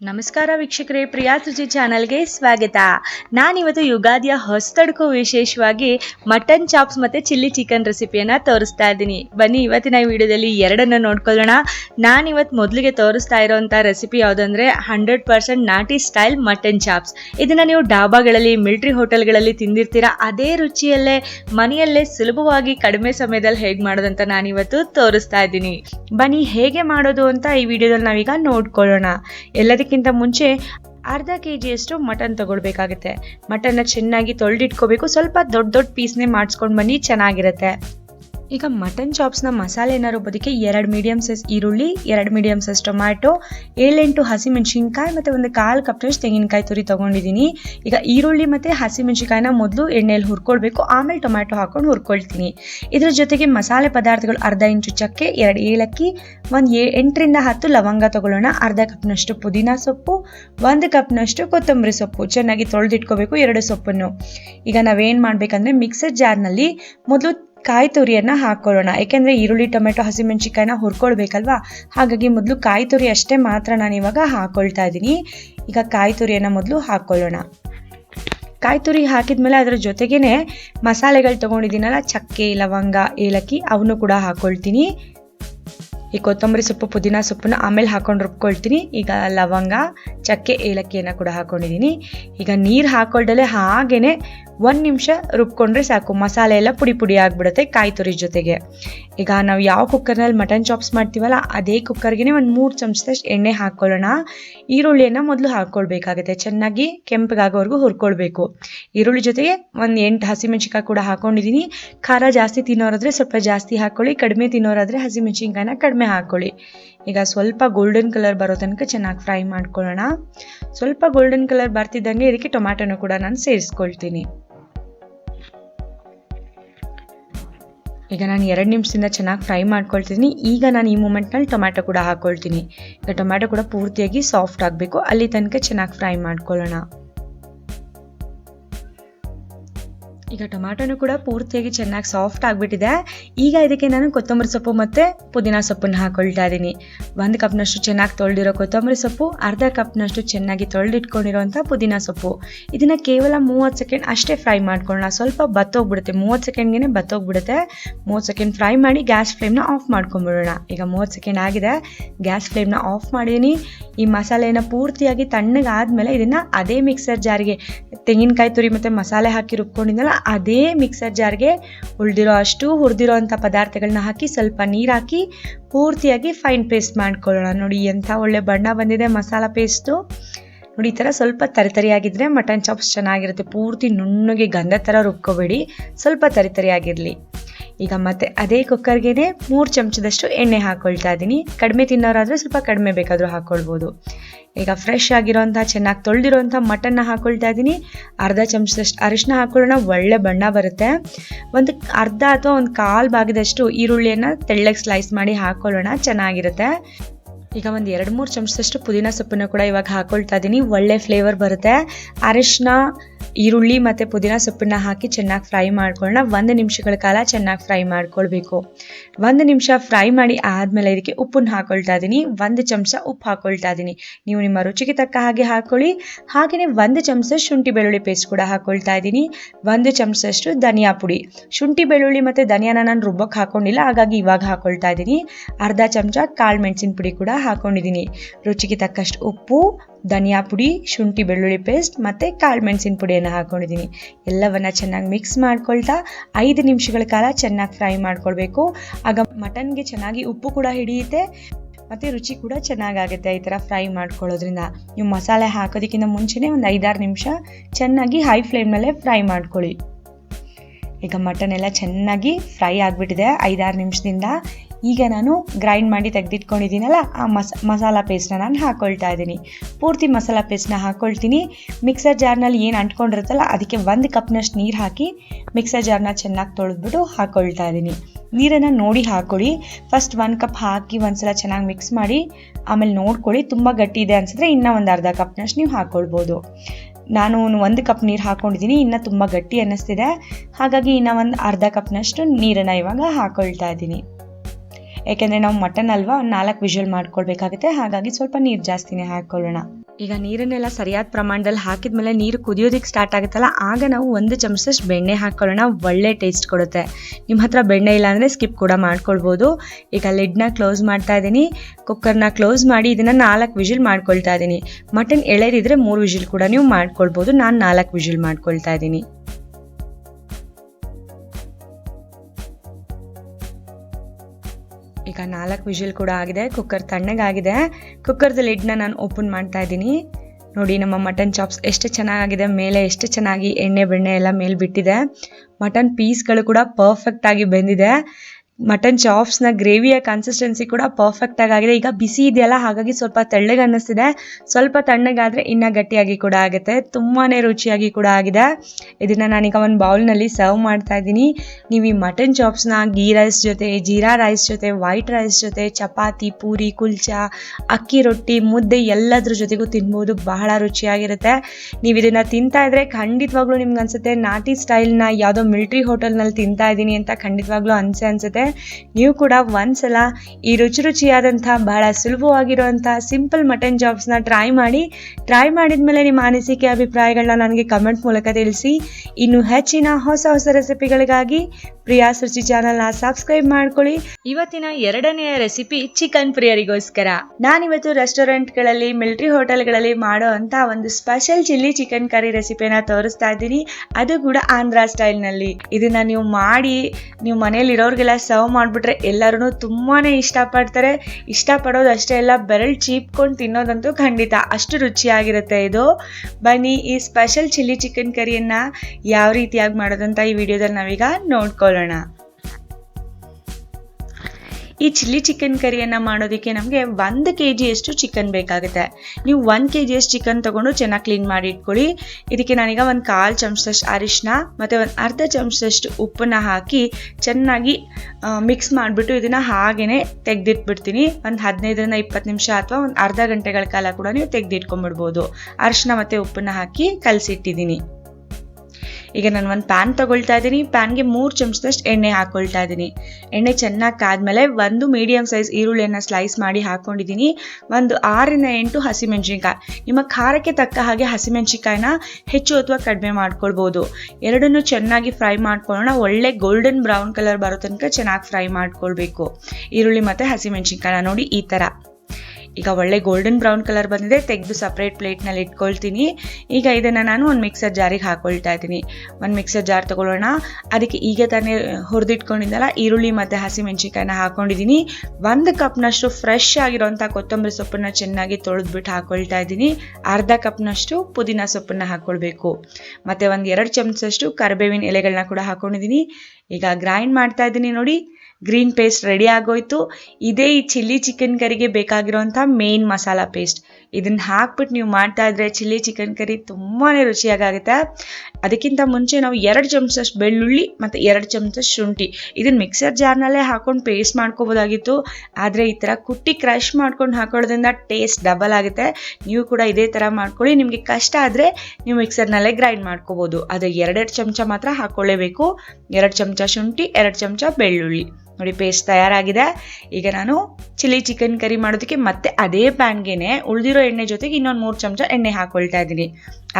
ನಮಸ್ಕಾರ ವೀಕ್ಷಕರೇ, ಪ್ರಿಯಾ ಸುಜಿ ಚಾನಲ್ಗೆ ಸ್ವಾಗತ. ನಾನಿವತ್ತು ಯುಗಾದಿಯ ಹೊಸ್ತಡ್ಕು ವಿಶೇಷವಾಗಿ ಮಟನ್ ಚಾಪ್ಸ್ ಮತ್ತು ಚಿಲ್ಲಿ ಚಿಕನ್ ರೆಸಿಪಿಯನ್ನು ತೋರಿಸ್ತಾ ಇದ್ದೀನಿ. ಬನ್ನಿ, ಇವತ್ತಿನ ವಿಡಿಯೋದಲ್ಲಿ ಎರಡನ್ನು ನೋಡ್ಕೊಳ್ಳೋಣ. ನಾನಿವತ್ತು ಮೊದಲಿಗೆ ತೋರಿಸ್ತಾ ಇರೋವಂಥ ರೆಸಿಪಿ ಯಾವುದಂದ್ರೆ ಹಂಡ್ರೆಡ್ ಪರ್ಸೆಂಟ್ ನಾಟಿ ಸ್ಟೈಲ್ ಮಟನ್ ಚಾಪ್ಸ್. ಇದನ್ನು ನೀವು ಡಾಬಾಗಳಲ್ಲಿ, ಮಿಲ್ಟ್ರಿ ಹೋಟೆಲ್ಗಳಲ್ಲಿ ತಿಂದಿರ್ತೀರಾ, ಅದೇ ರುಚಿಯಲ್ಲೇ, ಮನೆಯಲ್ಲೇ ಸುಲಭವಾಗಿ ಕಡಿಮೆ ಸಮಯದಲ್ಲಿ ಹೇಗೆ ಮಾಡೋದಂತ ನಾನಿವತ್ತು ತೋರಿಸ್ತಾ ಇದ್ದೀನಿ. ಬನ್ನಿ, ಹೇಗೆ ಮಾಡೋದು ಅಂತ ಈ ವಿಡಿಯೋದಲ್ಲಿ ನಾವೀಗ ನೋಡ್ಕೊಳ್ಳೋಣ. ಎಲ್ಲದಕ್ಕಿಂತ ಮುಂಚೆ ಅರ್ಧ ಕೆ ಜಿಯಷ್ಟು ಮಟನ್ ತಗೊಳ್ಬೇಕಾಗುತ್ತೆ. ಮಟನ್ನ ಚೆನ್ನಾಗಿ ತೊಳೆದಿಟ್ಕೋಬೇಕು. ಸ್ವಲ್ಪ ದೊಡ್ಡ ದೊಡ್ಡ ಪೀಸ್ನೇ ಮಾಡಿಸ್ಕೊಂಡು ಬನ್ನಿ, ಚೆನ್ನಾಗಿರುತ್ತೆ. ಈಗ ಮಟನ್ ಚಾಪ್ಸ್ನ ಮಸಾಲೆನ ರುಬ್ಬೋದಕ್ಕೆ ಎರಡು ಮೀಡಿಯಮ್ ಸೈಸ್ ಈರುಳ್ಳಿ, ಎರಡು ಮೀಡಿಯಮ್ ಸೈಜ್ ಟೊಮ್ಯಾಟೊ ಏಳೆಂಟು ಹಸಿಮೆಣಸಿನ್ಕಾಯಿ ಮತ್ತು ಒಂದು ಕಾಲು ಕಪ್ನಷ್ಟು ತೆಂಗಿನಕಾಯಿ ತುರಿ ತೊಗೊಂಡಿದ್ದೀನಿ ಈಗ ಈರುಳ್ಳಿ ಮತ್ತು ಹಸಿಮೆಣಸಿನ್ಕಾಯಿನ ಮೊದಲು ಎಣ್ಣೆಯಲ್ಲಿ ಹುರ್ಕೊಳ್ಬೇಕು. ಆಮೇಲೆ ಟೊಮ್ಯಾಟೊ ಹಾಕ್ಕೊಂಡು ಹುರ್ಕೊಳ್ತೀನಿ. ಇದ್ರ ಜೊತೆಗೆ ಮಸಾಲೆ ಪದಾರ್ಥಗಳು ಅರ್ಧ ಇಂಚು ಚಕ್ಕೆ, ಎರಡು ಏಲಕ್ಕಿ, ಒಂದು ಏ ಎಂಟರಿಂದ ಹತ್ತು ಲವಂಗ ತಗೊಳ್ಳೋಣ. ಅರ್ಧ ಕಪ್ನಷ್ಟು ಪುದೀನ ಸೊಪ್ಪು, ಒಂದು ಕಪ್ನಷ್ಟು ಕೊತ್ತಂಬರಿ ಸೊಪ್ಪು. ಚೆನ್ನಾಗಿ ತೊಳೆದಿಟ್ಕೋಬೇಕು ಎರಡು ಸೊಪ್ಪನ್ನು. ಈಗ ನಾವೇನು ಮಾಡಬೇಕಂದ್ರೆ ಮಿಕ್ಸರ್ ಜಾರ್ನಲ್ಲಿ ಮೊದಲು ಕಾಯಿ ತುರಿಯನ್ನು ಹಾಕ್ಕೊಳ್ಳೋಣ ಏಕೆಂದರೆ ಈರುಳ್ಳಿ, ಟೊಮೆಟೊ ಹಸಿಮೆಣಸಿಕಾಯಿನ ಹುರ್ಕೊಳ್ಬೇಕಲ್ವಾ? ಹಾಗಾಗಿ ಮೊದಲು ಕಾಯಿ ತುರಿ ಅಷ್ಟೇ ಮಾತ್ರ ನಾನು ಇವಾಗ ಹಾಕೊಳ್ತಾ ಇದ್ದೀನಿ. ಈಗ ಕಾಯಿ ತುರಿಯನ್ನು ಮೊದಲು ಹಾಕ್ಕೊಳ್ಳೋಣ ಕಾಯಿ ತುರಿ ಹಾಕಿದ್ಮೇಲೆ ಅದರ ಜೊತೆಗೇನೆ ಮಸಾಲೆಗಳು ತೊಗೊಂಡಿದ್ದೀನಲ್ಲ, ಚಕ್ಕೆ, ಲವಂಗ, ಏಲಕ್ಕಿ ಅವನ್ನೂ ಕೂಡ ಹಾಕ್ಕೊಳ್ತೀನಿ ಈ ಕೊತ್ತಂಬರಿ ಸೊಪ್ಪು, ಪುದೀನ ಸೊಪ್ಪನ್ನ ಆಮೇಲೆ ಹಾಕೊಂಡು ರುಬ್ಕೊಳ್ತೀನಿ. ಈಗ ಲವಂಗ ಚಕ್ಕೆ ಏಲಕ್ಕಿಯನ್ನು ಕೂಡ ಹಾಕ್ಕೊಂಡಿದ್ದೀನಿ ಈಗ ನೀರು ಹಾಕೊಳ್ದಲೆ ಹಾಗೇನೆ ಒಂದು ನಿಮಿಷ ರುಬ್ಕೊಂಡ್ರೆ ಸಾಕು. ಮಸಾಲೆ ಎಲ್ಲ ಪುಡಿ ಪುಡಿ ಆಗಿಬಿಡುತ್ತೆ ಕಾಯಿ ತುರಿ ಜೊತೆಗೆ. ಈಗ ನಾವು ಯಾವ ಕುಕ್ಕರ್ನಲ್ಲಿ ಮಟನ್ ಚಾಪ್ಸ್ ಮಾಡ್ತೀವಲ್ಲ, ಅದೇ ಕುಕ್ಕರ್ಗೆ ಒಂದು ಮೂರು ಚಮಚದಷ್ಟು ಎಣ್ಣೆ ಹಾಕ್ಕೊಳ್ಳೋಣ ಈರುಳ್ಳಿಯನ್ನು ಮೊದಲು ಹಾಕ್ಕೊಳ್ಬೇಕಾಗುತ್ತೆ ಚೆನ್ನಾಗಿ ಕೆಂಪಗಾಗೋವರೆಗೂ ಹುರ್ಕೊಳ್ಬೇಕು. ಈರುಳ್ಳಿ ಜೊತೆಗೆ ಒಂದು ಎಂಟು ಹಸಿಮೆಣ್ಸಿನ್ಕಾಯಿ ಕೂಡ ಹಾಕ್ಕೊಂಡಿದ್ದೀನಿ ಖಾರ ಜಾಸ್ತಿ ತಿನ್ನೋರಾದರೆ ಸ್ವಲ್ಪ ಜಾಸ್ತಿ ಹಾಕ್ಕೊಳ್ಳಿ ಕಡಿಮೆ ತಿನ್ನೋರಾದರೆ ಹಸಿಮೆಣಸಿನ್ಕಾಯಿನ ಕಡಿಮೆ ಹಾಕ್ಕೊಳ್ಳಿ ಈಗ ಸ್ವಲ್ಪ ಗೋಲ್ಡನ್ ಕಲರ್ ಬರೋ ತನಕ ಚೆನ್ನಾಗಿ ಫ್ರೈ ಮಾಡ್ಕೊಳ್ಳೋಣ. ಸ್ವಲ್ಪ ಗೋಲ್ಡನ್ ಕಲರ್ ಬರ್ತಿದ್ದಂಗೆ ಇದಕ್ಕೆ ಟೊಮ್ಯಾಟೊನ ಕೂಡ ನಾನು ಸೇರಿಸ್ಕೊಳ್ತೀನಿ. ಈಗ ನಾನು ಎರಡು ನಿಮಿಷದಿಂದ ಚೆನ್ನಾಗಿ ಫ್ರೈ ಮಾಡ್ಕೊಳ್ತೀನಿ ಈಗ ನಾನು ಈ ಮೂಮೆಂಟ್ನಲ್ಲಿ ಟೊಮ್ಯಾಟೊ ಕೂಡ ಹಾಕ್ಕೊಳ್ತೀನಿ ಈಗ ಟೊಮ್ಯಾಟೊ ಕೂಡ ಪೂರ್ತಿಯಾಗಿ ಸಾಫ್ಟ್ ಆಗಬೇಕು. ಅಲ್ಲಿ ತನಕ ಚೆನ್ನಾಗಿ ಫ್ರೈ ಮಾಡ್ಕೊಳ್ಳೋಣ. ಈಗ ಟೊಮ್ಯಾಟೊನು ಕೂಡ ಪೂರ್ತಿಯಾಗಿ ಚೆನ್ನಾಗಿ ಸಾಫ್ಟ್ ಆಗಿಬಿಟ್ಟಿದೆ. ಈಗ ಇದಕ್ಕೆ ನಾನು ಕೊತ್ತಂಬರಿ ಸೊಪ್ಪು ಮತ್ತು ಪುದೀನ ಸೊಪ್ಪನ್ನು ಹಾಕೊಳ್ತಾ ಇದ್ದೀನಿ. ಒಂದು ಕಪ್ನಷ್ಟು ಚೆನ್ನಾಗಿ ತೊಳೆದಿರೋ ಕೊತ್ತಂಬರಿ ಸೊಪ್ಪು, ಅರ್ಧ ಕಪ್ನಷ್ಟು ಚೆನ್ನಾಗಿ ತೊಳೆದಿಟ್ಕೊಂಡಿರೋಂಥ ಪುದೀನ ಸೊಪ್ಪು. ಇದನ್ನು ಕೇವಲ ಮೂವತ್ತು ಸೆಕೆಂಡ್ ಅಷ್ಟೇ ಫ್ರೈ ಮಾಡ್ಕೊಳ್ಳೋಣ. ಸ್ವಲ್ಪ ಬತ್ತೋಗ್ಬಿಡುತ್ತೆ. ಮೂವತ್ತು ಸೆಕೆಂಡ್ಗೆ ಬತ್ತೋಗ್ಬಿಡುತ್ತೆ. ಮೂವತ್ತು ಸೆಕೆಂಡ್ ಫ್ರೈ ಮಾಡಿ ಗ್ಯಾಸ್ ಫ್ಲೇಮ್ನ ಆಫ್ ಮಾಡ್ಕೊಂಬಿಡೋಣ. ಈಗ ಮೂವತ್ತು ಸೆಕೆಂಡ್ ಆಗಿದೆ. ಗ್ಯಾಸ್ ಫ್ಲೇಮ್ನ ಆಫ್ ಮಾಡಿದ್ದೀನಿ ಈ ಮಸಾಲೆನ ಪೂರ್ತಿಯಾಗಿ ತಣ್ಣಗಾದ್ಮೇಲೆ ಇದನ್ನು ಅದೇ ಮಿಕ್ಸರ್ ಜಾರಿಗೆ ತೆಂಗಿನಕಾಯಿ ತುರಿ ಮತ್ತು ಮಸಾಲೆ ಹಾಕಿ ರುಬ್ಕೊಂಡಿದ್ದಲ್ಲ ಅದೇ ಮಿಕ್ಸರ್ ಜಾರ್ಗೆ ಉಳಿದಿರೋ ಅಷ್ಟು ಹುರಿದಿರೋ ಅಂಥ ಪದಾರ್ಥಗಳನ್ನ ಹಾಕಿ ಸ್ವಲ್ಪ ನೀರು ಹಾಕಿ ಪೂರ್ತಿಯಾಗಿ ಫೈನ್ ಪೇಸ್ಟ್ ಮಾಡ್ಕೊಳ್ಳೋಣ. ನೋಡಿ, ಎಂಥ ಒಳ್ಳೆ ಬಣ್ಣ ಬಂದಿದೆ ಮಸಾಲ ಪೇಸ್ಟು ನೋಡಿ, ಈ ಥರ ಸ್ವಲ್ಪ ತರಿತರಿಯಾಗಿದ್ದರೆ ಮಟನ್ ಚಾಪ್ಸ್ ಚೆನ್ನಾಗಿರುತ್ತೆ. ಪೂರ್ತಿ ನುಣ್ಣಗೆ ಗಂಧ ಥರ ರುಬ್ಕೋಬೇಡಿ. ಸ್ವಲ್ಪ ತರಿತರಿಯಾಗಿರಲಿ ಈಗ ಮತ್ತೆ ಅದೇ ಕುಕ್ಕರ್ಗೆ ಮೂರು ಚಮಚದಷ್ಟು ಎಣ್ಣೆ ಹಾಕೊಳ್ತಾ ಇದ್ದೀನಿ ಕಡಿಮೆ ತಿನ್ನೋರಾದರೆ ಸ್ವಲ್ಪ ಕಡಿಮೆ ಬೇಕಾದರೂ ಹಾಕ್ಕೊಳ್ಬೋದು ಈಗ ಫ್ರೆಶ್ ಆಗಿರೋಂಥ, ಚೆನ್ನಾಗಿ ತೊಳೆದಿರೋಂಥ ಮಟನ್ನ ಹಾಕ್ಕೊಳ್ತಾ ಇದ್ದೀನಿ ಅರ್ಧ ಚಮಚದಷ್ಟು ಅರಿಶಿನ ಹಾಕ್ಕೊಳ್ಳೋಣ ಒಳ್ಳೆ ಬಣ್ಣ ಬರುತ್ತೆ. ಒಂದು ಅರ್ಧ ಅಥವಾ ಒಂದು ಕಾಲು ಭಾಗದಷ್ಟು ಈರುಳ್ಳಿಯನ್ನು ತೆಳ್ಳಗೆ ಸ್ಲೈಸ್ ಮಾಡಿ ಹಾಕ್ಕೊಳ್ಳೋಣ ಚೆನ್ನಾಗಿರುತ್ತೆ. ಈಗ ಒಂದು ಎರಡು ಮೂರು ಚಮಚದಷ್ಟು ಪುದೀನ ಸೊಪ್ಪನ್ನು ಕೂಡ ಇವಾಗ ಹಾಕೊಳ್ತಾ ಇದ್ದೀನಿ ಒಳ್ಳೆ ಫ್ಲೇವರ್ ಬರುತ್ತೆ. ಅರಿಶಿನ ಈರುಳ್ಳಿ ಮತ್ತು ಪುದೀನ ಸೊಪ್ಪನ್ನ ಹಾಕಿ ಚೆನ್ನಾಗಿ ಫ್ರೈ ಮಾಡ್ಕೊಳ್ಳೋಣ. ಒಂದು ನಿಮಿಷಗಳ ಕಾಲ ಚೆನ್ನಾಗಿ ಫ್ರೈ ಮಾಡ್ಕೊಳ್ಬೇಕು. ಒಂದು ನಿಮಿಷ ಫ್ರೈ ಮಾಡಿ ಆದಮೇಲೆ ಇದಕ್ಕೆ ಉಪ್ಪನ್ನು ಹಾಕೊಳ್ತಾ ಇದ್ದೀನಿ ಒಂದು ಚಮಚ ಉಪ್ಪು ಹಾಕೊಳ್ತಾ ಇದ್ದೀನಿ ನೀವು ನಿಮ್ಮ ರುಚಿಗೆ ತಕ್ಕ ಹಾಗೆ ಹಾಕೊಳ್ಳಿ. ಹಾಗೆಯೇ ಒಂದು ಚಮಚ ಶುಂಠಿ ಬೆಳ್ಳುಳ್ಳಿ ಪೇಸ್ಟ್ ಕೂಡ ಹಾಕ್ಕೊಳ್ತಾ ಇದ್ದೀನಿ ಒಂದು ಚಮಚದಷ್ಟು ಧನಿಯಾ ಪುಡಿ. ಶುಂಠಿ ಬೆಳ್ಳುಳ್ಳಿ ಮತ್ತು ಧನಿಯಾನ ನಾನು ರುಬ್ಬಕ್ಕೆ ಹಾಕ್ಕೊಂಡಿಲ್ಲ ಹಾಗಾಗಿ ಇವಾಗ ಹಾಕ್ಕೊಳ್ತಾ ಇದ್ದೀನಿ ಅರ್ಧ ಚಮಚ ಕಾಳು ಮೆಣಸಿನ ಪುಡಿ ಕೂಡ ಹಾಕ್ಕೊಂಡಿದ್ದೀನಿ ರುಚಿಗೆ ತಕ್ಕಷ್ಟು ಉಪ್ಪು, ಧನಿಯಾ ಪುಡಿ, ಶುಂಠಿ ಬೆಳ್ಳುಳ್ಳಿ ಪೇಸ್ಟ್ ಮತ್ತು ಕಾಳು ಮೆಣಸಿನ ಪುಡಿಯನ್ನು ಹಾಕೊಂಡಿದ್ದೀನಿ. ಎಲ್ಲವನ್ನು ಚೆನ್ನಾಗಿ ಮಿಕ್ಸ್ ಮಾಡ್ಕೊಳ್ತಾ ಐದು ನಿಮಿಷಗಳ ಕಾಲ ಚೆನ್ನಾಗಿ ಫ್ರೈ ಮಾಡ್ಕೊಳ್ಬೇಕು. ಆಗ ಮಟನ್ಗೆ ಚೆನ್ನಾಗಿ ಉಪ್ಪು ಕೂಡ ಹಿಡಿಯುತ್ತೆ, ಮತ್ತು ರುಚಿ ಕೂಡ ಚೆನ್ನಾಗಾಗುತ್ತೆ ಈ ಥರ ಫ್ರೈ ಮಾಡ್ಕೊಳ್ಳೋದ್ರಿಂದ. ನೀವು ಮಸಾಲೆ ಹಾಕೋದಕ್ಕಿಂತ ಮುಂಚೆನೇ ಒಂದು ಐದಾರು ನಿಮಿಷ ಚೆನ್ನಾಗಿ ಹೈ ಫ್ಲೇಮ್ನಲ್ಲೇ ಫ್ರೈ ಮಾಡ್ಕೊಳ್ಳಿ. ಈಗ ಮಟನ್ ಎಲ್ಲ ಚೆನ್ನಾಗಿ ಫ್ರೈ ಆಗಿಬಿಟ್ಟಿದೆ, ಐದಾರು ನಿಮಿಷದಿಂದ. ಈಗ ನಾನು ಗ್ರೈಂಡ್ ಮಾಡಿ ತೆಗೆದಿಟ್ಕೊಂಡಿದ್ದೀನಲ್ಲ, ಆ ಮಸ, ಮಸಾಲ ಪೇಸ್ಟ್ನ ನಾನು ಹಾಕ್ಕೊಳ್ತಾ ಇದ್ದೀನಿ. ಪೂರ್ತಿ ಮಸಾಲ ಪೇಸ್ಟ್ನ ಹಾಕ್ಕೊಳ್ತೀನಿ ಮಿಕ್ಸರ್ ಜಾರ್ನಲ್ಲಿ ಏನು ಅಂಟ್ಕೊಂಡಿರುತ್ತಲ್ಲ, ಅದಕ್ಕೆ ಒಂದು ಕಪ್ನಷ್ಟು ನೀರು ಹಾಕಿ ಮಿಕ್ಸರ್ ಜಾರ್ನ ಚೆನ್ನಾಗಿ ತೊಳೆದ್ಬಿಟ್ಟು ಹಾಕ್ಕೊಳ್ತಾ ಇದ್ದೀನಿ. ನೀರನ್ನು ನೋಡಿ ಹಾಕ್ಕೊಳ್ಳಿ ಫಸ್ಟ್ ಒಂದು ಕಪ್ ಹಾಕಿ ಒಂದ್ಸಲ ಚೆನ್ನಾಗಿ ಮಿಕ್ಸ್ ಮಾಡಿ, ಆಮೇಲೆ ನೋಡ್ಕೊಳ್ಳಿ. ತುಂಬ ಗಟ್ಟಿ ಇದೆ ಅನಿಸಿದ್ರೆ ಇನ್ನೂ ಒಂದು ಅರ್ಧ ಕಪ್ನಷ್ಟು ನೀವು ಹಾಕ್ಕೊಳ್ಬೋದು ನಾನು ಒಂದು ಕಪ್ ನೀರು ಹಾಕ್ಕೊಂಡಿದ್ದೀನಿ ಇನ್ನೂ ತುಂಬ ಗಟ್ಟಿ ಅನ್ನಿಸ್ತಿದೆ ಹಾಗಾಗಿ ಇನ್ನೂ ಒಂದು ಅರ್ಧ ಕಪ್ನಷ್ಟು ನೀರನ್ನು ಇವಾಗ ಹಾಕ್ಕೊಳ್ತಾ ಇದ್ದೀನಿ. ಯಾಕೆಂದರೆ ನಾವು ಮಟನ್ ಅಲ್ವಾ ನಾಲ್ಕು ವಿಷಲ್ ಮಾಡ್ಕೊಳ್ಬೇಕಾಗುತ್ತೆ ಹಾಗಾಗಿ ಸ್ವಲ್ಪ ನೀರು ಜಾಸ್ತಿನೇ ಹಾಕ್ಕೊಳ್ಳೋಣ ಈಗ ನೀರನ್ನೆಲ್ಲ ಸರಿಯಾದ ಪ್ರಮಾಣದಲ್ಲಿ ಹಾಕಿದ್ಮೇಲೆ ನೀರು ಕುದಿಯೋದಕ್ಕೆ ಸ್ಟಾರ್ಟ್ ಆಗುತ್ತಲ್ಲ, ಆಗ ನಾವು ಒಂದು ಚಮಚದಷ್ಟು ಬೆಣ್ಣೆ ಹಾಕ್ಕೊಳ್ಳೋಣ ಒಳ್ಳೆ ಟೇಸ್ಟ್ ಕೊಡುತ್ತೆ. ನಿಮ್ಮ ಹತ್ರ ಬೆಣ್ಣೆ ಇಲ್ಲ ಅಂದರೆ ಸ್ಕಿಪ್ ಕೂಡ ಮಾಡ್ಕೊಳ್ಬೋದು. ಈಗ ಲಿಡ್ನ ಕ್ಲೋಸ್ ಮಾಡ್ತಾ ಇದ್ದೀನಿ. ಕುಕ್ಕರ್ನ ಕ್ಲೋಸ್ ಮಾಡಿ ಇದನ್ನು ನಾಲ್ಕು ವಿಜಿಲ್ ಮಾಡ್ಕೊಳ್ತಾ ಇದ್ದೀನಿ. ಮಟನ್ ಎಳೆದಿದ್ರೆ ಮೂರು ವಿಜಿಲ್ ಕೂಡ ನೀವು ಮಾಡ್ಕೊಳ್ಬೋದು. ನಾನು ನಾಲ್ಕು ವಿಜಿಲ್ ಮಾಡ್ಕೊಳ್ತಾ ಇದ್ದೀನಿ. ಈಗ ನಾಲ್ಕು ವಿಷಲ್ ಕೂಡ ಆಗಿದೆ. ಕುಕ್ಕರ್ ತಣ್ಣಗಾಗಿದೆ. ಕುಕ್ಕರ್ದ ಲಿಡ್ನ ನಾನು ಓಪನ್ ಮಾಡ್ತಾ ಇದ್ದೀನಿ. ನೋಡಿ, ನಮ್ಮ ಮಟನ್ ಚಾಪ್ಸ್ ಎಷ್ಟು ಚೆನ್ನಾಗಿದೆ, ಮೇಲೆ ಎಷ್ಟು ಚೆನ್ನಾಗಿ ಎಣ್ಣೆ ಬೆಣ್ಣೆ ಎಲ್ಲ ಮೇಲೆ ಬಿಟ್ಟಿದೆ ಮಟನ್ ಪೀಸ್ಗಳು ಕೂಡ ಪರ್ಫೆಕ್ಟಾಗಿ ಬೆಂದಿದೆ. ಮಟನ್ ಚಾಪ್ಸ್ನ ಗ್ರೇವಿಯ ಕನ್ಸಿಸ್ಟೆನ್ಸಿ ಕೂಡ ಪರ್ಫೆಕ್ಟ್ ಆಗಿದೆ ಈಗ ಬಿಸಿ ಇದೆಯಲ್ಲ, ಹಾಗಾಗಿ ಸ್ವಲ್ಪ ತೆಳ್ಳಗೆ ಅನ್ನಿಸ್ತಿದೆ. ಸ್ವಲ್ಪ ತಣ್ಣಗಾದರೆ ಇನ್ನೂ ಗಟ್ಟಿಯಾಗಿ ಕೂಡ ಆಗುತ್ತೆ. ತುಂಬಾ ರುಚಿಯಾಗಿ ಕೂಡ ಆಗಿದೆ. ಇದನ್ನು ನಾನೀಗ ಒಂದು ಬೌಲ್ನಲ್ಲಿ ಸರ್ವ್ ಮಾಡ್ತಾ ಇದ್ದೀನಿ. ನೀವು ಈ ಮಟನ್ ಚಾಪ್ಸ್ನ ಗೀ ರೈಸ್ ಜೊತೆ, ಜೀರಾ ರೈಸ್ ಜೊತೆ ವೈಟ್ ರೈಸ್ ಜೊತೆ, ಚಪಾತಿ, ಪೂರಿ, ಕುಲ್ಚಾ, ಅಕ್ಕಿ ರೊಟ್ಟಿ, ಮುದ್ದೆ ಎಲ್ಲದ್ರ ಜೊತೆಗೂ ತಿನ್ಬೋದು. ಬಹಳ ರುಚಿಯಾಗಿರುತ್ತೆ. ನೀವು ಇದನ್ನು ತಿಂತಾ ಇದ್ರೆ ಖಂಡಿತವಾಗ್ಲೂ ನಿಮ್ಗೆ ಅನ್ಸುತ್ತೆ ನಾಟಿ ಸ್ಟೈಲ್ನ ಯಾವುದೋ ಮಿಲ್ಟ್ರಿ ಹೋಟೆಲ್ನಲ್ಲಿ ತಿಂತಾ ಇದ್ದೀನಿ ಅಂತ ಖಂಡಿತವಾಗ್ಲೂ ಅನ್ಸೆ ಅನ್ಸುತ್ತೆ. ನೀವು ಕೂಡ ಒಂದ್ಸಲ ಈ ರುಚಿ ರುಚಿಯಾದಂಥ ಬಹಳ ಸುಲಭವಾಗಿರುವಂಥ ಸಿಂಪಲ್ ಮಟನ್ ಜಾಬ್ಸ್ನ ಟ್ರೈ ಮಾಡಿ ಟ್ರೈ ಮಾಡಿದ್ಮೇಲೆ ನಿಮ್ಮ ಅನಿಸಿಕೆ ಅಭಿಪ್ರಾಯಗಳನ್ನ ನನಗೆ ಕಮೆಂಟ್ ಮೂಲಕ ತಿಳಿಸಿ. ಇನ್ನು ಹೆಚ್ಚಿನ ಹೊಸ ಹೊಸ ರೆಸಿಪಿಗಳಿಗಾಗಿ ಪ್ರಿಯಾ ರುಚಿ ಚಾನಲ್ನ ಸಬ್ಸ್ಕ್ರೈಬ್ ಮಾಡ್ಕೊಳ್ಳಿ. ಇವತ್ತಿನ ಎರಡನೆಯ ರೆಸಿಪಿ ಚಿಕನ್ ಪ್ರಿಯರಿಗೋಸ್ಕರ. ನಾನಿವತ್ತು ರೆಸ್ಟೋರೆಂಟ್ಗಳಲ್ಲಿ ಮಿಲ್ಟ್ರಿ ಹೋಟೆಲ್ಗಳಲ್ಲಿ ಮಾಡೋ ಅಂತ ಒಂದು ಸ್ಪೆಷಲ್ ಚಿಲ್ಲಿ ಚಿಕನ್ ಕರಿ ರೆಸಿಪಿನ ತೋರಿಸ್ತಾ ಇದ್ದೀನಿ. ಅದು ಕೂಡ ಆಂಧ್ರ ಸ್ಟೈಲ್ನಲ್ಲಿ ಇದನ್ನ ನೀವು ಮಾಡಿ, ನೀವು ಮನೇಲಿ ಇರೋರಿಗೆಲ್ಲ ಸರ್ವ್ ಮಾಡಿಬಿಟ್ರೆ ಎಲ್ಲರೂ ತುಂಬಾ ಇಷ್ಟಪಡ್ತಾರೆ. ಇಷ್ಟಪಡೋದು ಅಷ್ಟೇ ಎಲ್ಲ ಬೆರಳು ಚೀಪ್ಕೊಂಡು ತಿನ್ನೋದಂತೂ ಖಂಡಿತ ಅಷ್ಟು ರುಚಿಯಾಗಿರುತ್ತೆ ಇದು. ಬನ್ನಿ, ಈ ಸ್ಪೆಷಲ್ ಚಿಲ್ಲಿ ಚಿಕನ್ ಕರಿಯನ್ನು ಯಾವ ರೀತಿಯಾಗಿ ಮಾಡೋದಂತ ಈ ವಿಡಿಯೋದಲ್ಲಿ ನಾವೀಗ ನೋಡ್ಕೊಳ್ಳೋಣ. ಈ ಚಿಲ್ಲಿ ಚಿಕನ್ ಕರಿಯನ್ನು ಮಾಡೋದಕ್ಕೆ ನಮಗೆ ಒಂದು ಕೆ ಜಿಯಷ್ಟು ಚಿಕನ್ ಬೇಕಾಗುತ್ತೆ. ನೀವು ಒಂದು ಕೆ ಜಿಯಷ್ಟು ಚಿಕನ್ ತೊಗೊಂಡು ಚೆನ್ನಾಗಿ ಕ್ಲೀನ್ ಮಾಡಿ ಇಟ್ಕೊಳ್ಳಿ. ಇದಕ್ಕೆ ನಾನೀಗ ಒಂದು ಕಾಲು ಚಮಚದಷ್ಟು ಅರಿಶಿನ ಮತ್ತು ಒಂದು ಅರ್ಧ ಚಮಚದಷ್ಟು ಉಪ್ಪನ್ನ ಹಾಕಿ ಚೆನ್ನಾಗಿ ಮಿಕ್ಸ್ ಮಾಡಿಬಿಟ್ಟು ಇದನ್ನು ಹಾಗೆಯೇ ತೆಗೆದಿಟ್ಬಿಡ್ತೀನಿ. ಒಂದು ಹದಿನೈದರಿಂದ ಇಪ್ಪತ್ತು ನಿಮಿಷ ಅಥವಾ ಒಂದು ಅರ್ಧ ಗಂಟೆಗಳ ಕಾಲ ಕೂಡ ನೀವು ತೆಗೆದಿಟ್ಕೊಂಡ್ಬಿಡ್ಬೋದು. ಅರಿಶಿನ ಮತ್ತು ಉಪ್ಪನ್ನ ಹಾಕಿ ಕಲಸಿಟ್ಟಿದ್ದೀನಿ. ಈಗ ನಾನು ಒಂದು ಪ್ಯಾನ್ ತಗೊಳ್ತಾ ಇದ್ದೀನಿ. ಪ್ಯಾನ್ಗೆ ಮೂರು ಚಮಚದಷ್ಟು ಎಣ್ಣೆ ಹಾಕೊಳ್ತಾ ಇದ್ದೀನಿ. ಎಣ್ಣೆ ಚೆನ್ನಾಗಿ ಕಾದ್ಮೇಲೆ ಒಂದು ಮೀಡಿಯಮ್ ಸೈಜ್ ಈರುಳ್ಳಿಯನ್ನು ಸ್ಲೈಸ್ ಮಾಡಿ ಹಾಕ್ಕೊಂಡಿದ್ದೀನಿ ಒಂದು ಆರರಿಂದ ಎಂಟು ಹಸಿಮೆಣಸಿನ್ಕಾಯಿ. ನಿಮ್ಮ ಖಾರಕ್ಕೆ ತಕ್ಕ ಹಾಗೆ ಹಸಿಮೆಣಸಿನ್ಕಾಯಿನ ಹೆಚ್ಚು ಅಥವಾ ಕಡಿಮೆ ಮಾಡ್ಕೊಳ್ಬೋದು. ಎರಡನ್ನೂ ಚೆನ್ನಾಗಿ ಫ್ರೈ ಮಾಡ್ಕೊಳ್ಳೋಣ. ಒಳ್ಳೆ ಗೋಲ್ಡನ್ ಬ್ರೌನ್ ಕಲರ್ ಬರೋ ತನಕ ಚೆನ್ನಾಗಿ ಫ್ರೈ ಮಾಡ್ಕೊಳ್ಬೇಕು. ಈರುಳ್ಳಿ ಮತ್ತು ಹಸಿಮೆಣಸಿನ್ಕಾಯಿನ ನೋಡಿ ಈ ಥರ ಈಗ ಒಳ್ಳೆ ಗೋಲ್ಡನ್ ಬ್ರೌನ್ ಕಲರ್ ಬಂದಿದೆ, ತೆಗೆದು ಸಪ್ರೇಟ್ ಪ್ಲೇಟ್ನಲ್ಲಿ ಇಟ್ಕೊಳ್ತೀನಿ. ಈಗ ಇದನ್ನು ನಾನು ಒಂದು ಮಿಕ್ಸರ್ ಜಾರಿಗೆ ಹಾಕೊಳ್ತಾ ಇದ್ದೀನಿ. ಒಂದು ಮಿಕ್ಸರ್ ಜಾರ್ ತೊಗೊಳ್ಳೋಣ. ಅದಕ್ಕೆ ಈಗ ತಾನೇ ಹುರಿದಿಟ್ಕೊಂಡಿದ್ದಲ್ಲ, ಈರುಳ್ಳಿ ಮತ್ತು ಹಸಿಮೆಣಸಿನ್ಕಾಯಿನ ಹಾಕೊಂಡಿದ್ದೀನಿ. ಒಂದು ಕಪ್ನಷ್ಟು ಫ್ರೆಶ್ ಆಗಿರೋಂಥ ಕೊತ್ತಂಬರಿ ಸೊಪ್ಪನ್ನು ಚೆನ್ನಾಗಿ ತೊಳೆದ್ಬಿಟ್ಟು ಹಾಕೊಳ್ತಾ ಇದ್ದೀನಿ. ಅರ್ಧ ಕಪ್ನಷ್ಟು ಪುದೀನ ಸೊಪ್ಪನ್ನು ಹಾಕ್ಕೊಳ್ಬೇಕು ಮತ್ತು ಒಂದು ಎರಡು ಚಮಚಷ್ಟು ಕರಿಬೇವಿನ ಎಲೆಗಳನ್ನ ಕೂಡ ಹಾಕೊಂಡಿದ್ದೀನಿ. ಈಗ ಗ್ರೈಂಡ್ ಮಾಡ್ತಾ ಇದ್ದೀನಿ ನೋಡಿ. ಗ್ರೀನ್ ಪೇಸ್ಟ್ ರೆಡಿ ಆಗೋಯ್ತು. ಇದೇ ಈ ಚಿಲ್ಲಿ ಚಿಕನ್ ಕರಿಗೆ ಬೇಕಾಗಿರೋಂಥ ಮೇನ್ ಮಸಾಲ ಪೇಸ್ಟ್. ಇದನ್ನು ಹಾಕ್ಬಿಟ್ಟು ನೀವು ಮಾಡ್ತಾ ಇದ್ರೆ ಚಿಲ್ಲಿ ಚಿಕನ್ ಕರಿ ತುಂಬಾ ರುಚಿಯಾಗುತ್ತೆ ಅದಕ್ಕಿಂತ ಮುಂಚೆ ನಾವು ಎರಡು ಚಮಚಷ್ಟು ಬೆಳ್ಳುಳ್ಳಿ ಮತ್ತು ಎರಡು ಚಮಚ ಶುಂಠಿ. ಇದನ್ನು ಮಿಕ್ಸರ್ ಜಾರ್ನಲ್ಲೇ ಹಾಕೊಂಡು ಪೇಸ್ಟ್ ಮಾಡ್ಕೋಬೋದಾಗಿತ್ತು ಆದರೆ ಈ ಥರ ಕುಟ್ಟಿ ಕ್ರಷ್ ಮಾಡ್ಕೊಂಡು ಹಾಕೊಳ್ಳೋದ್ರಿಂದ ಟೇಸ್ಟ್ ಡಬಲ್ ಆಗುತ್ತೆ. ನೀವು ಕೂಡ ಇದೇ ಥರ ಮಾಡ್ಕೊಳ್ಳಿ. ನಿಮಗೆ ಕಷ್ಟ ಆದರೆ ನೀವು ಮಿಕ್ಸರ್ನಲ್ಲೇ ಗ್ರೈಂಡ್ ಮಾಡ್ಕೋಬೋದು ಅದು ಎರಡೆರಡು ಚಮಚ ಮಾತ್ರ ಹಾಕ್ಕೊಳ್ಳೇಬೇಕು ಎರಡು ಚಮಚ ಶುಂಠಿ, ಎರಡು ಚಮಚ ಬೆಳ್ಳುಳ್ಳಿ. ನೋಡಿ ಪೇಸ್ಟ್ ತಯಾರಾಗಿದೆ. ಈಗ ನಾನು ಚಿಲ್ಲಿ ಚಿಕನ್ ಕರಿ ಮಾಡೋದಕ್ಕೆ ಮತ್ತೆ ಅದೇ ಪ್ಯಾನ್ಗೆನೆ ಉಳಿದಿರೋ ಎಣ್ಣೆ ಜೊತೆಗೆ ಇನ್ನೊಂದು ಮೂರು ಚಮಚ ಎಣ್ಣೆ ಹಾಕೊಳ್ತಾ ಇದ್ದೀನಿ.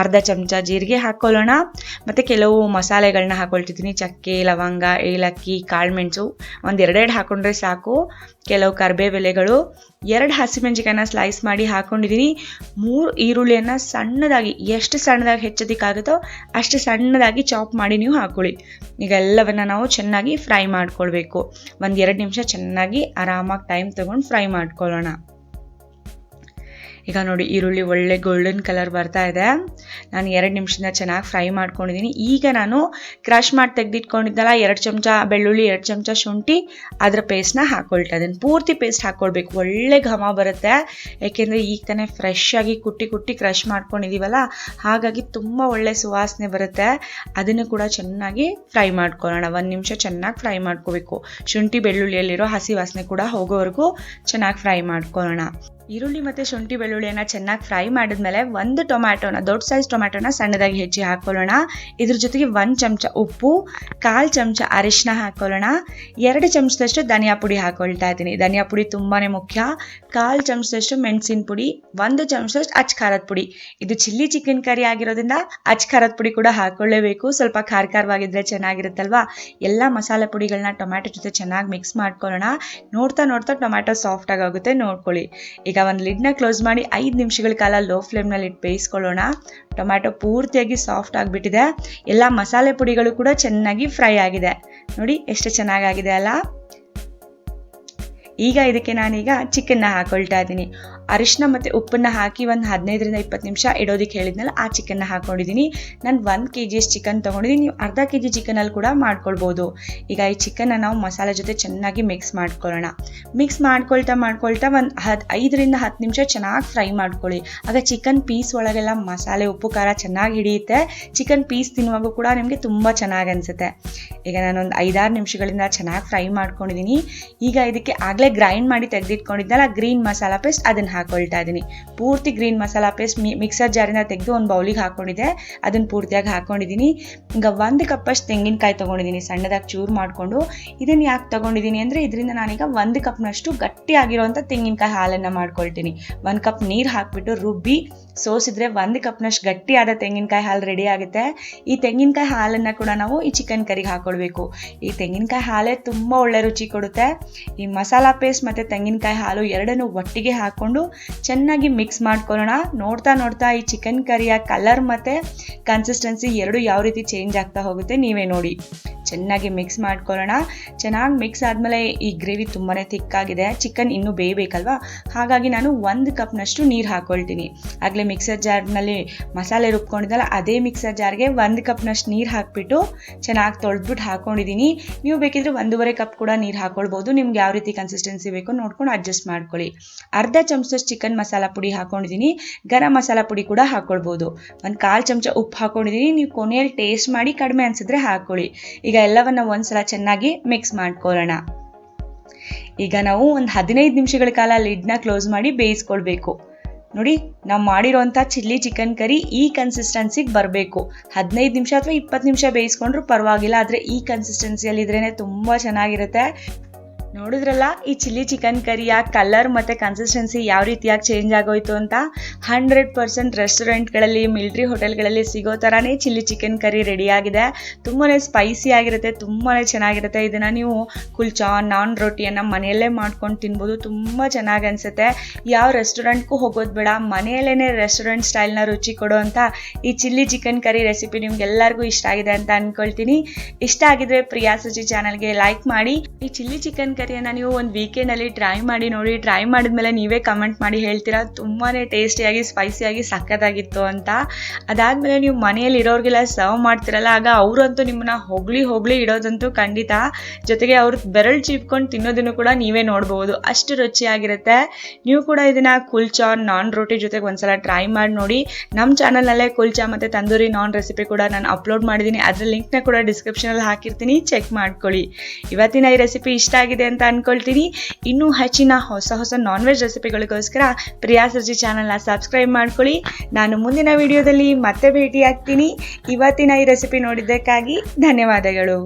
ಅರ್ಧ ಚಮಚ ಜೀರಿಗೆ ಹಾಕ್ಕೊಳ್ಳೋಣ ಮತ್ತು ಕೆಲವು ಮಸಾಲೆಗಳನ್ನ ಹಾಕ್ಕೊಳ್ತಿದ್ದೀನಿ ಚಕ್ಕೆ, ಲವಂಗ, ಏಲಕ್ಕಿ ಕಾಳುಮೆಣಸು ಒಂದು ಎರಡೆರಡು ಹಾಕ್ಕೊಂಡ್ರೆ ಸಾಕು. ಕೆಲವು ಕರಿಬೇವೆಲೆಗಳು ಎರಡು ಹಸಿಮೆಣಸಿಕಾಯನ್ನ ಸ್ಲೈಸ್ ಮಾಡಿ ಹಾಕ್ಕೊಂಡಿದ್ದೀನಿ ಮೂರು ಈರುಳ್ಳಿಯನ್ನು ಸಣ್ಣದಾಗಿ ಎಷ್ಟು ಸಣ್ಣದಾಗಿ ಹೆಚ್ಚೋದಕ್ಕಾಗುತ್ತೋ ಅಷ್ಟು ಸಣ್ಣದಾಗಿ ಚಾಪ್ ಮಾಡಿ ನೀವು ಹಾಕ್ಕೊಳ್ಳಿ ಈಗ ಎಲ್ಲವನ್ನು ನಾವು ಚೆನ್ನಾಗಿ ಫ್ರೈ ಮಾಡ್ಕೊಳ್ಬೇಕು. ಒಂದು ಎರಡು ನಿಮಿಷ ಚೆನ್ನಾಗಿ ಆರಾಮಾಗಿ ಟೈಮ್ ತೊಗೊಂಡು ಫ್ರೈ ಮಾಡ್ಕೊಳ್ಳೋಣ. ಈಗ ನೋಡಿ ಈರುಳ್ಳಿ ಒಳ್ಳೆ ಗೋಲ್ಡನ್ ಕಲರ್ ಬರ್ತಾ ಇದೆ. ನಾನು ಎರಡು ನಿಮಿಷದಿಂದ ಚೆನ್ನಾಗಿ ಫ್ರೈ ಮಾಡ್ಕೊಂಡಿದ್ದೀನಿ ಈಗ ನಾನು ಕ್ರಷ್ ಮಾಡಿ ತೆಗೆದಿಟ್ಕೊಂಡಿದ್ದಲ್ಲ ಎರಡು ಚಮಚ ಬೆಳ್ಳುಳ್ಳಿ, ಎರಡು ಚಮಚ ಶುಂಠಿ, ಅದರ ಪೇಸ್ಟ್ನ ಹಾಕ್ಕೊಳ್ತಾ ಇದ್ದೀನಿ ಪೂರ್ತಿ ಪೇಸ್ಟ್ ಹಾಕ್ಕೊಳ್ಬೇಕು ಒಳ್ಳೆ ಘಮ ಬರುತ್ತೆ. ಏಕೆಂದರೆ ಈಗ ತಾನೇ ಫ್ರೆಶ್ ಆಗಿ ಕುಟ್ಟಿ ಕುಟ್ಟಿ ಕ್ರಷ್ ಮಾಡ್ಕೊಂಡಿದ್ದೀವಲ್ಲ ಹಾಗಾಗಿ ತುಂಬ ಒಳ್ಳೆ ಸುವಾಸನೆ ಬರುತ್ತೆ. ಅದನ್ನು ಕೂಡ ಚೆನ್ನಾಗಿ ಫ್ರೈ ಮಾಡ್ಕೊಳ್ಳೋಣ. ಒಂದು ನಿಮಿಷ ಚೆನ್ನಾಗಿ ಫ್ರೈ ಮಾಡ್ಕೋಬೇಕು. ಶುಂಠಿ, ಬೆಳ್ಳುಳ್ಳಿಯಲ್ಲಿರೋ ಹಸಿ ವಾಸನೆ ಕೂಡ ಹೋಗೋವರೆಗೂ ಚೆನ್ನಾಗಿ ಫ್ರೈ ಮಾಡ್ಕೊಳ್ಳೋಣ. ಈರುಳ್ಳಿ ಮತ್ತು ಶುಂಠಿ ಬೆಳ್ಳುಳ್ಳಿಯನ್ನು ಚೆನ್ನಾಗಿ ಫ್ರೈ ಮಾಡಿದ್ಮೇಲೆ ಒಂದು ಟೊಮ್ಯಾಟೋನ, ದೊಡ್ಡ ಸೈಜ್ ಟೊಮ್ಯಾಟೋನ ಸಣ್ಣದಾಗಿ ಹೆಚ್ಚಿ ಹಾಕ್ಕೊಳ್ಳೋಣ. ಇದ್ರ ಜೊತೆಗೆ ಒಂದು ಚಮಚ ಉಪ್ಪು, ಕಾಲು ಚಮಚ ಅರಿಶಿನ ಹಾಕ್ಕೊಳ್ಳೋಣ. ಎರಡು ಚಮಚದಷ್ಟು ಧನಿಯಾ ಪುಡಿ ಹಾಕ್ಕೊಳ್ತಾ ಇದ್ದೀನಿ. ಧನಿಯಾ ಪುಡಿ ತುಂಬಾ ಮುಖ್ಯ. ಕಾಲು ಚಮಚದಷ್ಟು ಮೆಣಸಿನ ಪುಡಿ, ಒಂದು ಚಮಚದಷ್ಟು ಅಚ್ ಖಾರದ ಪುಡಿ. ಇದು ಚಿಲ್ಲಿ ಚಿಕನ್ ಕರಿ ಆಗಿರೋದ್ರಿಂದ ಅಚ್ ಖಾರದ ಪುಡಿ ಕೂಡ ಹಾಕ್ಕೊಳ್ಳೇಬೇಕು. ಸ್ವಲ್ಪ ಖಾರ ಖಾರವಾಗಿದ್ದರೆ ಚೆನ್ನಾಗಿರುತ್ತಲ್ವಾ? ಎಲ್ಲ ಮಸಾಲೆ ಪುಡಿಗಳನ್ನ ಟೊಮ್ಯಾಟೊ ಜೊತೆ ಚೆನ್ನಾಗಿ ಮಿಕ್ಸ್ ಮಾಡ್ಕೊಳ್ಳೋಣ. ನೋಡ್ತಾ ನೋಡ್ತಾ ಟೊಮ್ಯಾಟೊ ಸಾಫ್ಟಾಗಿ ಆಗುತ್ತೆ. ನೋಡ್ಕೊಳ್ಳಿ. ಒಂದು ಲಿಡ್ನ ಕ್ಲೋಸ್ ಮಾಡಿ ಐದು ನಿಮಿಷಗಳ ಕಾಲ ಲೋ ಫ್ಲೇಮ್ನಲ್ಲಿ ಇಟ್ಟು ಬೇಯಿಸ್ಕೊಳ್ಳೋಣ. ಟೊಮ್ಯಾಟೊ ಪೂರ್ತಿಯಾಗಿ ಸಾಫ್ಟ್ ಆಗಿಬಿಟ್ಟಿದೆ. ಎಲ್ಲ ಮಸಾಲೆ ಪುಡಿಗಳು ಕೂಡ ಚೆನ್ನಾಗಿ ಫ್ರೈ ಆಗಿದೆ. ನೋಡಿ ಎಷ್ಟು ಚೆನ್ನಾಗಾಗಿದೆ ಅಲ್ಲ? ಈಗ ಇದಕ್ಕೆ ನಾನೀಗ ಚಿಕನ್ನ ಹಾಕೊಳ್ತಾ ಇದ್ದೀನಿ. ಅರಿಶಿನ ಮತ್ತು ಉಪ್ಪನ್ನು ಹಾಕಿ ಒಂದು ಹದಿನೈದರಿಂದ ಇಪ್ಪತ್ತು ನಿಮಿಷ ಇಡೋದಕ್ಕೆ ಹೇಳಿದ್ನಲ್ಲ, ಆ ಚಿಕನ್ನ ಹಾಕೊಂಡಿದ್ದೀನಿ ನಾನು ಒಂದು ಕೆ ಜಿಯಷ್ಟು ಚಿಕನ್ ತೊಗೊಂಡಿದ್ದೀನಿ ನೀವು ಅರ್ಧ ಕೆ ಜಿ ಚಿಕನಲ್ಲಿ ಕೂಡ ಮಾಡ್ಕೊಳ್ಬೋದು. ಈಗ ಈ ಚಿಕನ್ನ ನಾವು ಮಸಾಲೆ ಜೊತೆ ಚೆನ್ನಾಗಿ ಮಿಕ್ಸ್ ಮಾಡ್ಕೊಳ್ಳೋಣ. ಮಿಕ್ಸ್ ಮಾಡ್ಕೊಳ್ತಾ ಮಾಡ್ಕೊಳ್ತಾ ಒಂದು ಹತ್ತು ಐದರಿಂದ ಹತ್ತು ನಿಮಿಷ ಚೆನ್ನಾಗಿ ಫ್ರೈ ಮಾಡ್ಕೊಳ್ಳಿ. ಆಗ ಚಿಕನ್ ಪೀಸ್ ಒಳಗೆಲ್ಲ ಮಸಾಲೆ, ಉಪ್ಪು, ಖಾರ ಚೆನ್ನಾಗಿ ಹಿಡಿಯುತ್ತೆ. ಚಿಕನ್ ಪೀಸ್ ತಿನ್ನುವಾಗ ಕೂಡ ನಿಮಗೆ ತುಂಬ ಚೆನ್ನಾಗಿ ಅನಿಸುತ್ತೆ. ಈಗ ನಾನೊಂದು ಐದಾರು ನಿಮಿಷಗಳಿಂದ ಚೆನ್ನಾಗಿ ಫ್ರೈ ಮಾಡ್ಕೊಂಡಿದ್ದೀನಿ ಈಗ ಇದಕ್ಕೆ ಆಗಲೇ ಗ್ರೈಂಡ್ ಮಾಡಿ ತೆಗೆದಿಟ್ಕೊಂಡಿದ್ದಲ್ಲ ಗ್ರೀನ್ ಮಸಾಲ ಪೇಸ್ಟ್ ಅದನ್ನು ಹಾಕೊಳ್ತಾ ಇದ್ದೀನಿ. ಪೂರ್ತಿ ಗ್ರೀನ್ ಮಸಾಲ ಪೇಸ್ಟ್ ಮಿಕ್ಸರ್ ಜಾರಿಂದ ತೆಗೆದು ಒಂದು ಬೌಲಿಗೆ ಹಾಕ್ಕೊಂಡಿದ್ದೆ ಅದನ್ನು ಪೂರ್ತಿಯಾಗಿ ಹಾಕ್ಕೊಂಡಿದ್ದೀನಿ ಈಗ ಒಂದು ಕಪ್ಪಷ್ಟು ತೆಂಗಿನಕಾಯಿ ತೊಗೊಂಡಿದ್ದೀನಿ. ಸಣ್ಣದಾಗಿ ಚೂರು ಮಾಡಿಕೊಂಡು. ಇದನ್ನು ಯಾಕೆ ತೊಗೊಂಡಿದ್ದೀನಿ ಅಂದರೆ ಇದರಿಂದ ನಾನೀಗ ಒಂದು ಕಪ್ನಷ್ಟು ಗಟ್ಟಿಯಾಗಿರುವಂಥ ತೆಂಗಿನಕಾಯಿ ಹಾಲನ್ನು ಮಾಡ್ಕೊಳ್ತೀನಿ. ಒಂದು ಕಪ್ ನೀರು ಹಾಕಿಬಿಟ್ಟು ರುಬ್ಬಿ ಸೋಸಿದ್ರೆ ಒಂದು ಕಪ್ನಷ್ಟು ಗಟ್ಟಿಯಾದ ತೆಂಗಿನಕಾಯಿ ಹಾಲು ರೆಡಿ ಆಗುತ್ತೆ. ಈ ತೆಂಗಿನಕಾಯಿ ಹಾಲನ್ನು ಕೂಡ ನಾವು ಈ ಚಿಕನ್ ಕರಿಗೆ ಹಾಕ್ಕೊಳ್ಬೇಕು ಈ ತೆಂಗಿನಕಾಯಿ ಹಾಲೇ ತುಂಬ ಒಳ್ಳೆ ರುಚಿ ಕೊಡುತ್ತೆ. ಈ ಮಸಾಲ ಪೇಸ್ಟ್ ಮತ್ತು ತೆಂಗಿನಕಾಯಿ ಹಾಲು ಎರಡನ್ನೂ ಒಟ್ಟಿಗೆ ಹಾಕ್ಕೊಂಡು ಚೆನ್ನಾಗಿ ಮಿಕ್ಸ್ ಮಾಡ್ಕೊಳ್ಳೋಣ. ನೋಡ್ತಾ ನೋಡ್ತಾ ಈ ಚಿಕನ್ ಕರಿಯ ಕಲರ್ ಮತ್ತು ಕನ್ಸಿಸ್ಟೆನ್ಸಿ ಎರಡು ಯಾವ ರೀತಿ ಚೇಂಜ್ ಆಗ್ತಾ ಹೋಗುತ್ತೆ ನೀವೇ ನೋಡಿ. ಚೆನ್ನಾಗಿ ಮಿಕ್ಸ್ ಮಾಡ್ಕೊಳ್ಳೋಣ. ಚೆನ್ನಾಗಿ ಮಿಕ್ಸ್ ಆದಮೇಲೆ ಈ ಗ್ರೇವಿ ತುಂಬಾ ತಿಕ್ಕಾಗಿದೆ ಚಿಕನ್ ಇನ್ನೂ ಬೇಯಬೇಕಲ್ವಾ? ಹಾಗಾಗಿ ನಾನು ಒಂದು ಕಪ್ನಷ್ಟು ನೀರು ಹಾಕ್ಕೊಳ್ತೀನಿ ಆಗಲೇ ಮಿಕ್ಸರ್ ಜಾರ್ನಲ್ಲಿ ಮಸಾಲೆ ರುಬ್ಕೊಂಡಿದ್ದಲ್ಲ, ಅದೇ ಮಿಕ್ಸರ್ ಜಾರ್ಗೆ ಒಂದು ಕಪ್ನಷ್ಟು ನೀರು ಹಾಕಿಬಿಟ್ಟು ಚೆನ್ನಾಗಿ ತೊಳೆದ್ಬಿಟ್ಟು ಹಾಕ್ಕೊಂಡಿದ್ದೀನಿ ನೀವು ಬೇಕಿದ್ರೆ ಒಂದೂವರೆ ಕಪ್ ಕೂಡ ನೀರು ಹಾಕ್ಕೊಳ್ಬೋದು ನಿಮ್ಗೆ ಯಾವ ರೀತಿ ಕನ್ಸಿಸ್ಟೆನ್ಸಿ ಬೇಕೋ ನೋಡ್ಕೊಂಡು ಅಡ್ಜಸ್ಟ್ ಮಾಡ್ಕೊಳ್ಳಿ. ಅರ್ಧ ಚಮಚದಷ್ಟು ಚಿಕನ್ ಮಸಾಲ ಪುಡಿ ಹಾಕ್ಕೊಂಡಿದ್ದೀನಿ ಗರಂ ಮಸಾಲ ಪುಡಿ ಕೂಡ ಹಾಕ್ಕೊಳ್ಬೋದು ಒಂದು ಕಾಲು ಚಮಚ ಉಪ್ಪು ಹಾಕ್ಕೊಂಡಿದ್ದೀನಿ ನೀವು ಕೊನೆಯಲ್ಲಿ ಟೇಸ್ಟ್ ಮಾಡಿ ಕಡಿಮೆ ಅನಿಸಿದ್ರೆ ಹಾಕ್ಕೊಳ್ಳಿ ಈಗ ಎಲ್ಲವನ್ನ ಒಂದ್ಸಲ ಚೆನ್ನಾಗಿ ಮಿಕ್ಸ್ ಮಾಡ್ಕೊಳ್ಳೋಣ. ಈಗ ನಾವು ಒಂದು ಹದಿನೈದು ನಿಮಿಷಗಳ ಕಾಲ ಲಿಡ್ನ ಕ್ಲೋಸ್ ಮಾಡಿ ಬೇಯಿಸ್ಕೊಳ್ಬೇಕು. ನೋಡಿ, ನಾವು ಮಾಡಿರೋಂಥ ಚಿಲ್ಲಿ ಚಿಕನ್ ಕರಿ ಈ ಕನ್ಸಿಸ್ಟೆನ್ಸಿಗೆ ಬರಬೇಕು. ಹದಿನೈದು ನಿಮಿಷ ಅಥವಾ ಇಪ್ಪತ್ತು ನಿಮಿಷ ಬೇಯಿಸ್ಕೊಂಡ್ರು ಪರವಾಗಿಲ್ಲ, ಆದರೆ ಈ ಕನ್ಸಿಸ್ಟೆನ್ಸಿಯಲ್ಲಿ ಇದ್ರೇ ತುಂಬ ಚೆನ್ನಾಗಿರುತ್ತೆ. ನೋಡಿದ್ರಲ್ಲ, ಈ ಚಿಲ್ಲಿ ಚಿಕನ್ ಕರಿಯ ಕಲರ್ ಮತ್ತು ಕನ್ಸಿಸ್ಟೆನ್ಸಿ ಯಾವ ರೀತಿಯಾಗಿ ಚೇಂಜ್ ಆಗೋಯ್ತು ಅಂತ? ಹಂಡ್ರೆಡ್ ಪರ್ಸೆಂಟ್ ರೆಸ್ಟೋರೆಂಟ್ಗಳಲ್ಲಿ ಮಿಲ್ಟ್ರಿ ಹೋಟೆಲ್ಗಳಲ್ಲಿ ಸಿಗೋ ಥರನೇ ಚಿಲ್ಲಿ ಚಿಕನ್ ಕರಿ ರೆಡಿಯಾಗಿದೆ. ತುಂಬಾ ಸ್ಪೈಸಿ ಆಗಿರುತ್ತೆ ತುಂಬಾ ಚೆನ್ನಾಗಿರುತ್ತೆ. ಇದನ್ನು ನೀವು ಕುಲ್ಚಾ ನಾನ್ ರೋಟಿಯನ್ನು ಮನೆಯಲ್ಲೇ ಮಾಡ್ಕೊಂಡು ತಿನ್ಬೋದು. ತುಂಬ ಚೆನ್ನಾಗಿ ಅನಿಸುತ್ತೆ. ಯಾವ ರೆಸ್ಟೋರೆಂಟ್ಗೂ ಹೋಗೋದು ಬೇಡ. ಮನೆಯಲ್ಲೇ ರೆಸ್ಟೋರೆಂಟ್ ಸ್ಟೈಲ್ನ ರುಚಿ ಕೊಡೋ ಅಂತ ಈ ಚಿಲ್ಲಿ ಚಿಕನ್ ಕರಿ ರೆಸಿಪಿ ನಿಮ್ಗೆಲ್ಲರಿಗೂ ಇಷ್ಟ ಆಗಿದೆ ಅಂತ ಅನ್ಕೊಳ್ತೀನಿ. ಇಷ್ಟ ಆಗಿದ್ರೆ ಪ್ರಿಯಾ ಸುಚಿ ಚಾನಲ್ಗೆ ಲೈಕ್ ಮಾಡಿ. ಈ ಚಿಲ್ಲಿ ಚಿಕನ್ ಕರಿಯನ್ನು ನೀವು ಒಂದು ವೀಕೆಂಡಲ್ಲಿ ಟ್ರೈ ಮಾಡಿ ನೋಡಿ ಟ್ರೈ ಮಾಡಿದ್ಮೇಲೆ ನೀವೇ ಕಮೆಂಟ್ ಮಾಡಿ ಹೇಳ್ತೀರಾ? ತುಂಬಾ ಟೇಸ್ಟಿಯಾಗಿ ಸ್ಪೈಸಿಯಾಗಿ ಸಖತ್ತಾಗಿತ್ತು ಅಂತ. ಅದಾದಮೇಲೆ ನೀವು ಮನೆಯಲ್ಲಿ ಇರೋರಿಗೆಲ್ಲ ಸರ್ವ್ ಮಾಡ್ತಿರಲ್ಲ, ಆಗ ಅವರಂತೂ ನಿಮ್ಮನ್ನ ಹೊಗಳಿ ಹೊಗಳಿ ಇಡೋದಂತೂ ಖಂಡಿತ. ಜೊತೆಗೆ ಅವ್ರು ಬೆರಳು ಚೀಪ್ಕೊಂಡು ತಿನ್ನೋದನ್ನು ಕೂಡ ನೀವೇ ನೋಡ್ಬೋದು. ಅಷ್ಟು ರುಚಿಯಾಗಿರುತ್ತೆ. ನೀವು ಕೂಡ ಇದನ್ನು ಕುಲ್ಚಾ, ನಾನ್ ರೋಟಿ ಜೊತೆಗೆ ಒಂದ್ಸಲ ಟ್ರೈ ಮಾಡಿ ನೋಡಿ. ನಮ್ಮ ಚಾನಲ್ನಲ್ಲೇ ಕುಲ್ಚಾ ಮತ್ತು ತಂದೂರಿ ನಾನ್ ರೆಸಿಪಿ ಕೂಡ ನಾನು ಅಪ್ಲೋಡ್ ಮಾಡಿದ್ದೀನಿ ಅದರ ಲಿಂಕ್ನ ಕೂಡ ಡಿಸ್ಕ್ರಿಪ್ಷನಲ್ಲಿ ಹಾಕಿರ್ತೀನಿ. ಚೆಕ್ ಮಾಡ್ಕೊಳ್ಳಿ. ಇವತ್ತಿನ ಈ ರೆಸಿಪಿ ಇಷ್ಟ ಆಗಿದೆ ಅಂತ ಅನ್ಕೊಳ್ತೀನಿ ಇನ್ನೂ ಹೆಚ್ಚಿನ ಹೊಸ ಹೊಸ ನಾನ್ ವೆಜ್ ರೆಸಿಪಿಗಳಿಗೋಸ್ಕರ ಪ್ರಿಯಾ ಸರ್ಜಿ ಚಾನಲ್ನ ಸಬ್ಸ್ಕ್ರೈಬ್ ಮಾಡ್ಕೊಳ್ಳಿ. ನಾನು ಮುಂದಿನ ವಿಡಿಯೋದಲ್ಲಿ ಮತ್ತೆ ಭೇಟಿ ಆಗ್ತೀನಿ ಇವತ್ತಿನ ಈ ರೆಸಿಪಿ ನೋಡಿದ್ದಕ್ಕಾಗಿ ಧನ್ಯವಾದಗಳು.